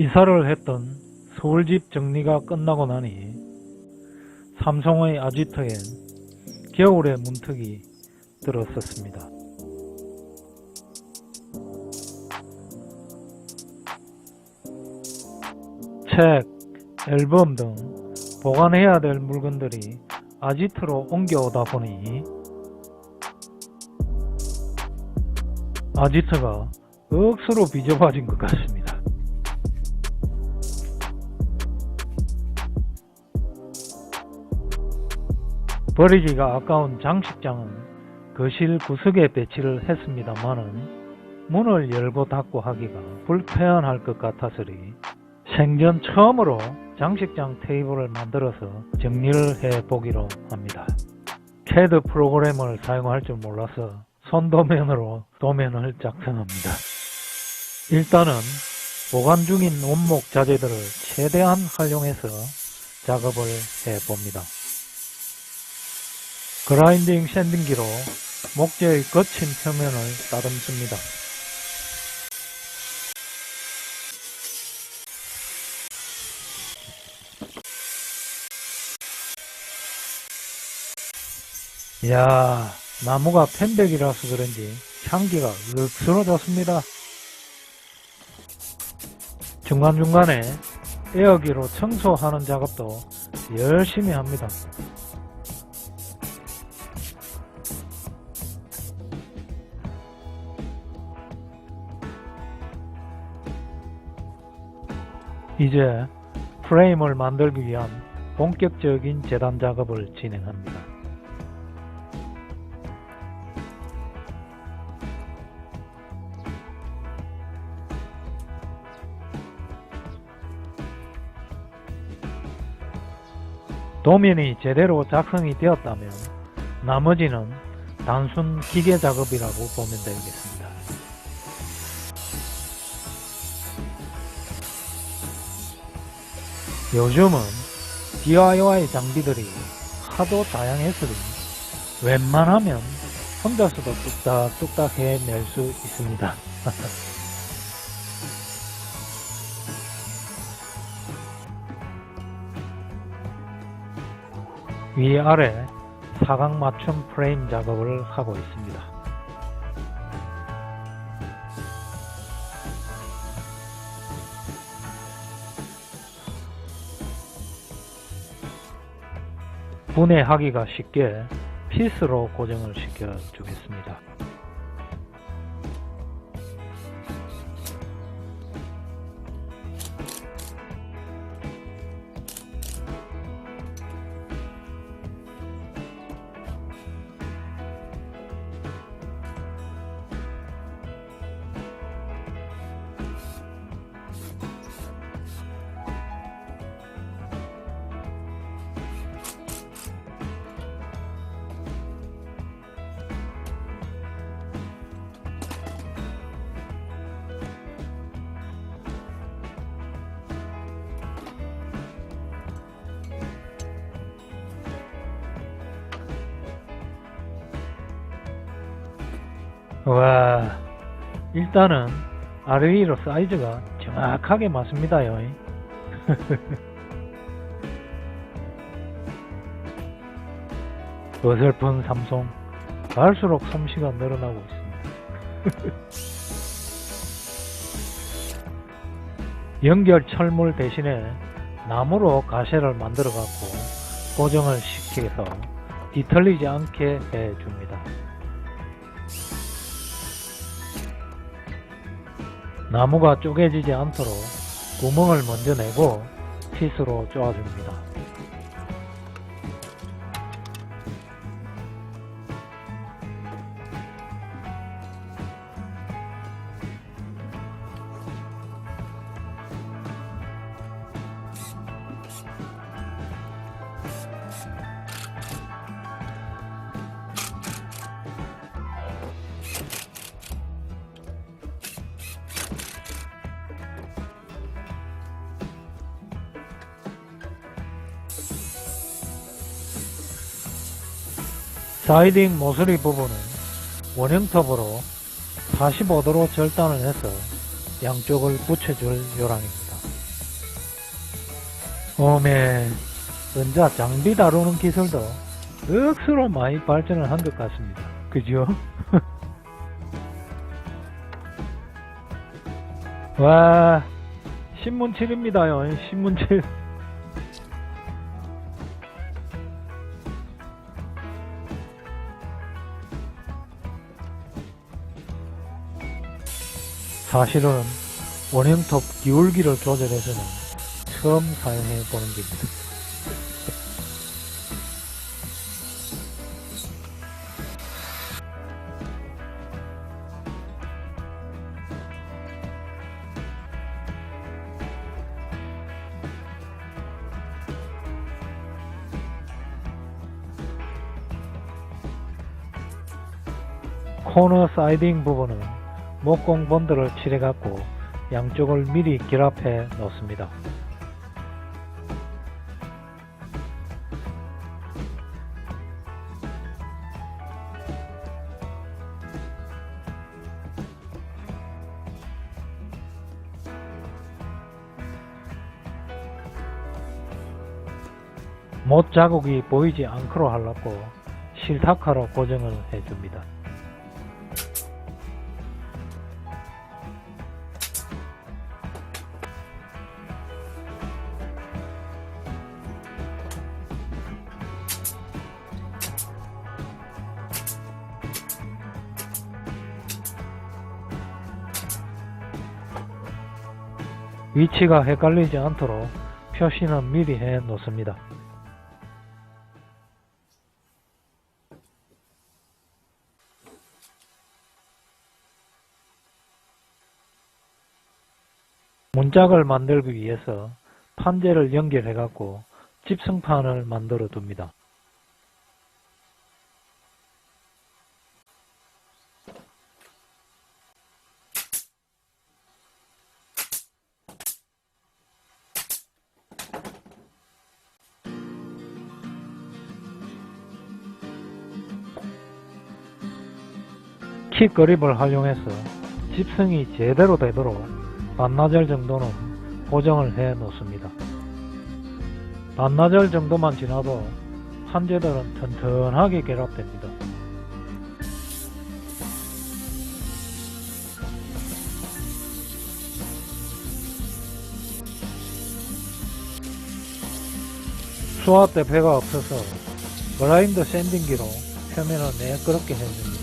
이사를 했던 서울집 정리가 끝나고 나니 삼성의 아지트엔 겨울의 문턱이 들었었습니다. 책, 앨범 등 보관해야 될 물건들이 아지트로 옮겨오다 보니 아지트가 억수로 비좁아진 것 같습니다. 버리기가 아까운 장식장은 거실 구석에 배치를 했습니다만은 문을 열고 닫고 하기가 불편할 것 같아서리 생전 처음으로 장식장 테이블을 만들어서 정리를 해 보기로 합니다. CAD 프로그램을 사용할 줄 몰라서 손도면으로 도면을 작성합니다. 일단은 보관 중인 원목 자재들을 최대한 활용해서 작업을 해 봅니다. 그라인딩 샌딩기로 목재의 거친 표면을 다듬습니다. 이야, 나무가 편백이라서 그런지 향기가 윽스러 좋습니다. 중간중간에 에어기로 청소하는 작업도 열심히 합니다. 이제 프레임을 만들기 위한 본격적인 재단 작업을 진행합니다. 도면이 제대로 작성이 되었다면 나머지는 단순 기계 작업이라고 보면 되겠습니다. 요즘은 DIY 장비들이 하도 다양해서니 웬만하면 혼자서도 뚝딱뚝딱 해낼 수 있습니다. 위아래 사각 맞춤 프레임 작업을 하고 있습니다. 분해하기가 쉽게 피스로 고정을 시켜 주겠습니다. 와, 일단은 위로 사이즈가 정확하게 맞습니다요. 어설픈 삼성 갈수록 솜씨가 늘어나고 있습니다. 연결 철물 대신에 나무로 가시를 만들어 갖고 고정을 시켜서 뒤틀리지 않게 해 줍니다. 나무가 쪼개지지 않도록 구멍을 먼저 내고 핏으로 쪼아줍니다. 사이딩 모서리 부분은 원형 톱으로 45도로 절단을 해서 양쪽을 붙여줄 요량입니다. 오메, 전자 장비 다루는 기술도 억수로 많이 발전을 한 것 같습니다. 그죠? 와, 신문칠입니다요, 신문칠. 사실은 원형톱 기울기를 조절해서는 처음 사용해 보는 겁니다. 코너 사이딩 부분은 목공 본드를 칠해 갖고 양쪽을 미리 결합해 놓습니다. 못 자국이 보이지 않도록 하려고 실타카로 고정을 해줍니다. 위치가 헷갈리지 않도록 표시는 미리 해 놓습니다. 문짝을 만들기 위해서 판재를 연결해 갖고 집승판을 만들어 둡니다. 킥 그립을 활용해서 집승이 제대로 되도록 반나절 정도는 고정을 해 놓습니다. 반나절 정도만 지나도 판재들은 튼튼하게 결합됩니다. 수압 대패가 없어서 브라인드 샌딩기로 표면을 매끄럽게 해줍니다.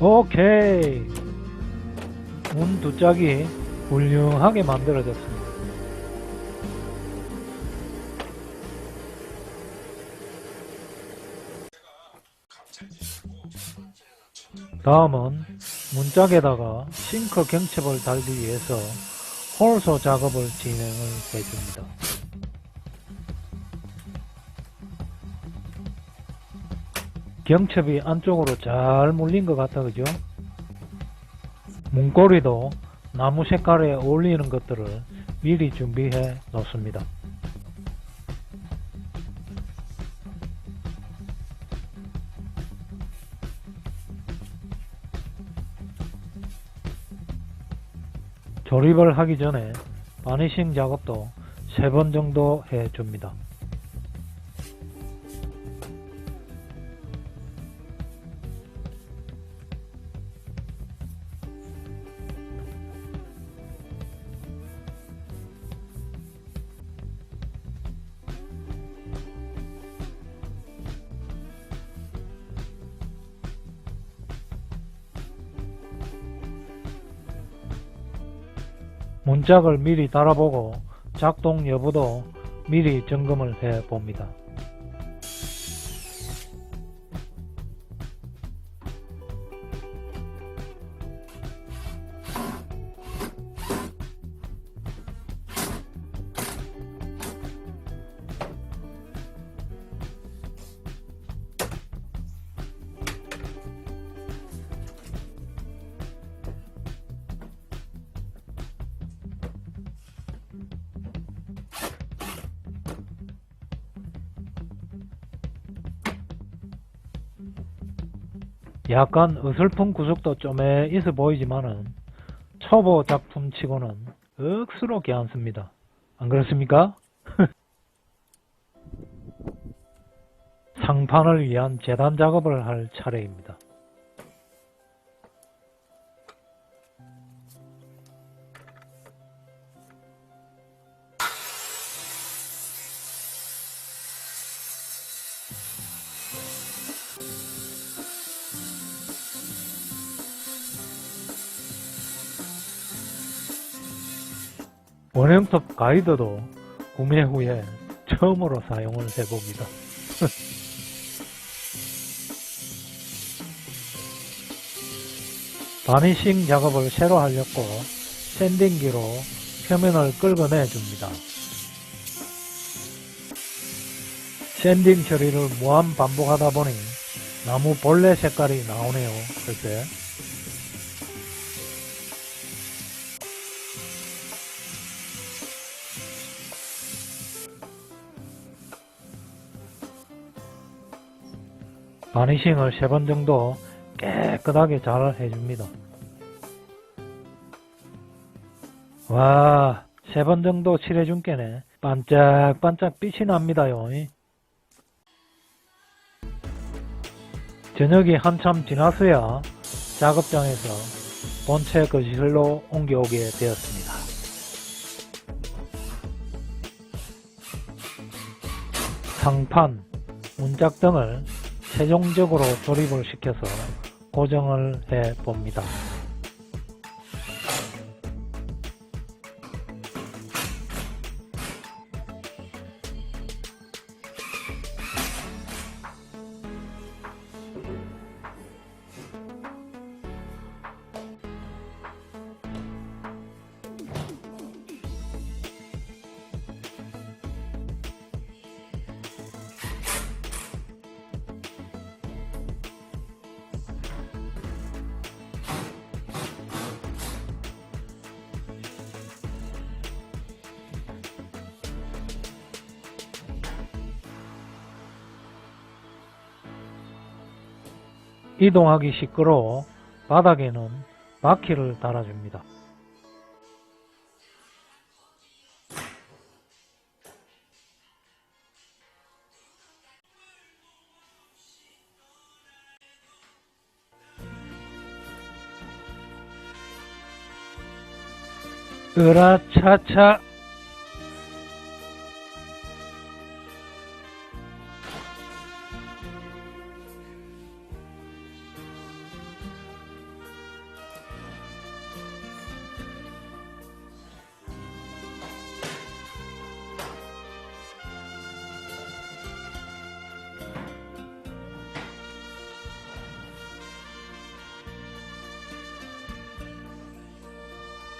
오케이. 문 두 짝이 훌륭하게 만들어졌습니다. 다음은 문짝에다가 싱크 경첩을 달기 위해서 홀소 작업을 진행을 해줍니다. 경첩이 안쪽으로 잘 물린 것 같아 그죠? 문고리도 나무 색깔에 어울리는 것들을 미리 준비해 놓습니다. 조립을 하기 전에 바니싱 작업도 세번 정도 해 줍니다. 문짝을 미리 달아보고 작동 여부도 미리 점검을 해 봅니다. 약간 어설픈 구석도 좀에 있어 보이지만은 초보 작품 치고는 억수로 괜찮습니다. 안 그렇습니까? 상판을 위한 재단 작업을 할 차례입니다. 원형톱 가이드도 구매 후에 처음으로 사용을 해봅니다. 바니싱 작업을 새로 하려고 샌딩기로 표면을 긁어내 줍니다. 샌딩 처리를 무한 반복하다 보니 나무 본래 색깔이 나오네요. 글쎄. 바니싱을 세 번 정도 깨끗하게 잘 해줍니다. 와, 세 번 정도 칠해준 게네. 반짝반짝 빛이 납니다요. 저녁이 한참 지나서야 작업장에서 본체 거실로 옮겨오게 되었습니다. 상판, 문짝 등을 최종적으로 조립을 시켜서 고정을 해 봅니다. 이동하기 시끄러워 바닥에는 바퀴를 달아줍니다. 으라차차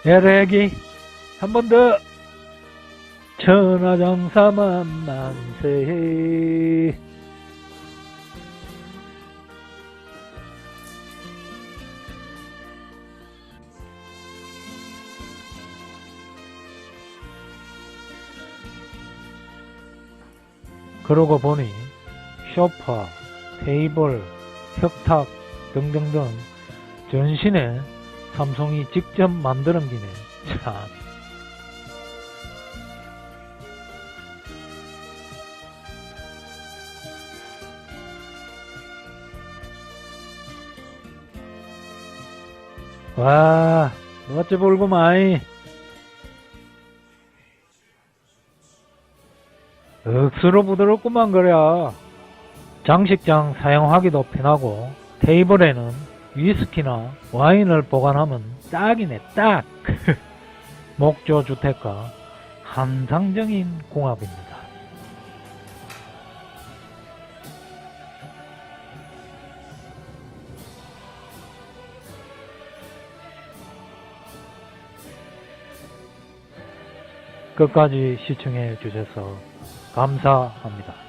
에레기 한 번 더. 천하장사만 만세. 그러고 보니 소파, 테이블, 혁탁 등등등 전신에 삼성이 직접 만드는 기네. 참. 와, 어째 볼구마이. 억수로 부드럽구만 그래. 장식장 사용하기도 편하고 테이블에는 위스키나 와인을 보관하면 딱이네 딱 목조 주택가 환상적인 공합입니다. 끝까지 시청해 주셔서 감사합니다.